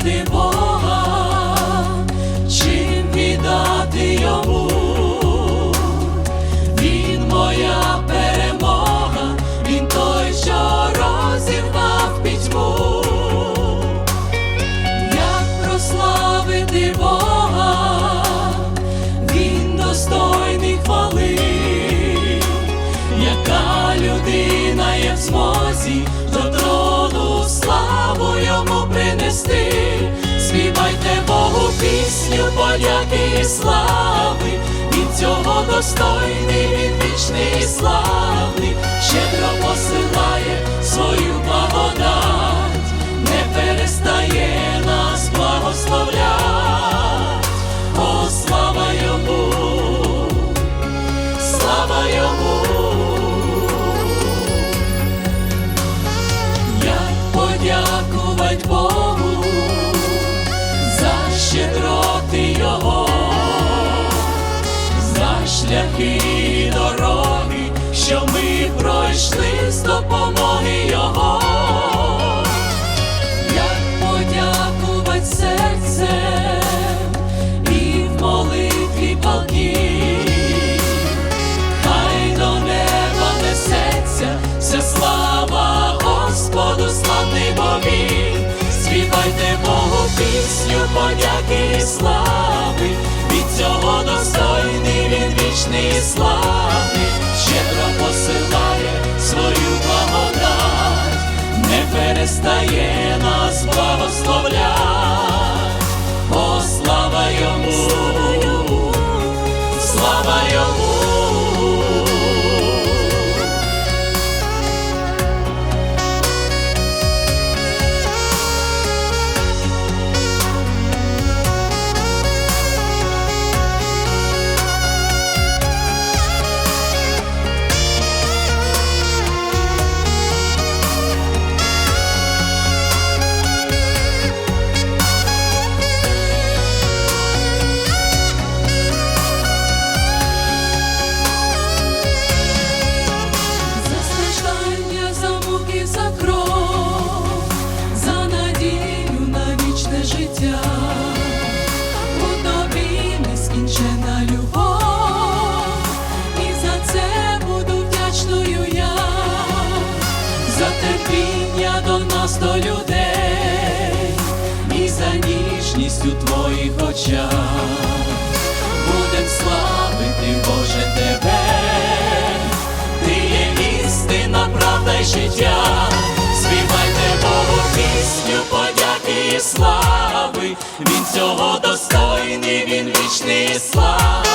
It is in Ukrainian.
прославити Бога, чим віддати йому. Він моя перемога, він той, що розірвав пітьму. Як прославити Бога, він достойний хвали, яка людина є в змозі славу йому принести, подяки і слави, він цього достойний, він вічний і славний, щедро посилає Його, за шляхи дороги, що ми пройшли з допомоги Його. Як подякувати серцем і в молитві палкій, хай до неба несеться вся слава Господу, славний бо він. Співайте Богу пісню, подяки і слави, перестає нас благословлять, до людей, і за ніжність у твоїх очах. Будем славити, Боже, тебе, ти є істина, правда й життя, співайте Богу пісню, подяки і слави, він цього достойний, він вічний і славний.